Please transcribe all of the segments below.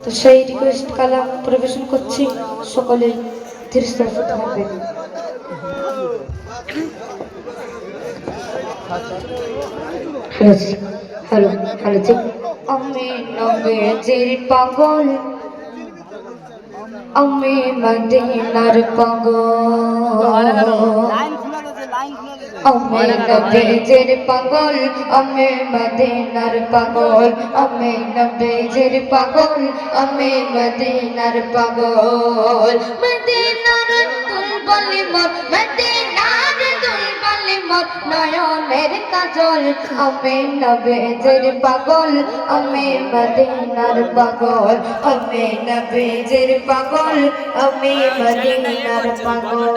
তো সেই রিকোয়েস্ট কালাম পরিবেশন করছি সকলে ধীরস্থ থাকবেন হ্যালো হ্যালো হ্যালো জি। আমি নবেজের পাগল আমি মদিনার পাগল। আমি নবেজের পাগল আমি মদিনার পাগল আমি নবেজের পাগল আমি মদিনার পাগল। মদিনার দুলবলি মোর মদিনার দুলবলি মোর নয়নের কাজল আমি নবেজের পাগল আমি মদিনার পাগল আমি নবেজের পাগল আমি মদিনার পাগল।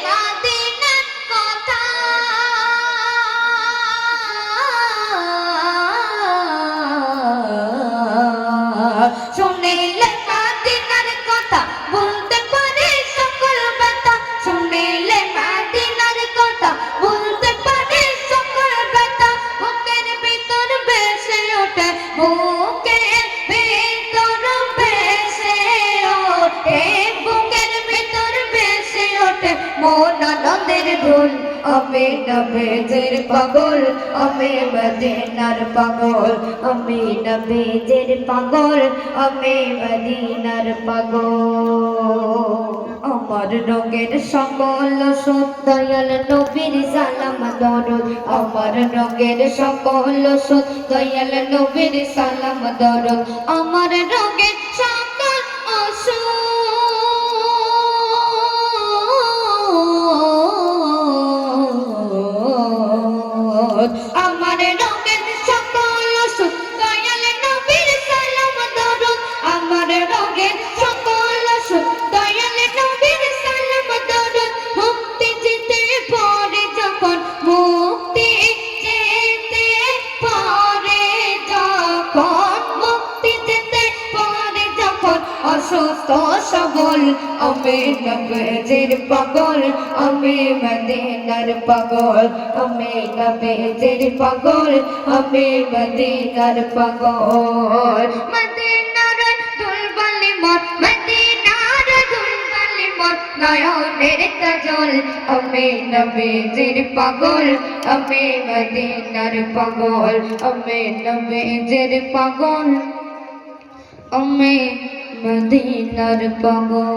ঢোল আমি নবেজের পাগল, আমি মদিনার পাগল, আমি নবেজের পাগল, আমি মদিনার পাগল। আমার রঙের সকল সত্যাল নবীর সালাম দরদ। আমার রঙের সকল সত্যাল নবীর সালাম দরদ। আমার রঙের সবল আমি নবেজের পাগল, আমি মদিনার পাগল, আমি নবেজের পাগল, আমি মদিনার পাগল। মদিনার দুলবলি মত মদিনার দুলবলি মত নয়নের কাজল, আমি নবেজের পাগল, আমি মদিনার পাগল, আমি নবেজের পাগল, আমি মদিনার পাগল।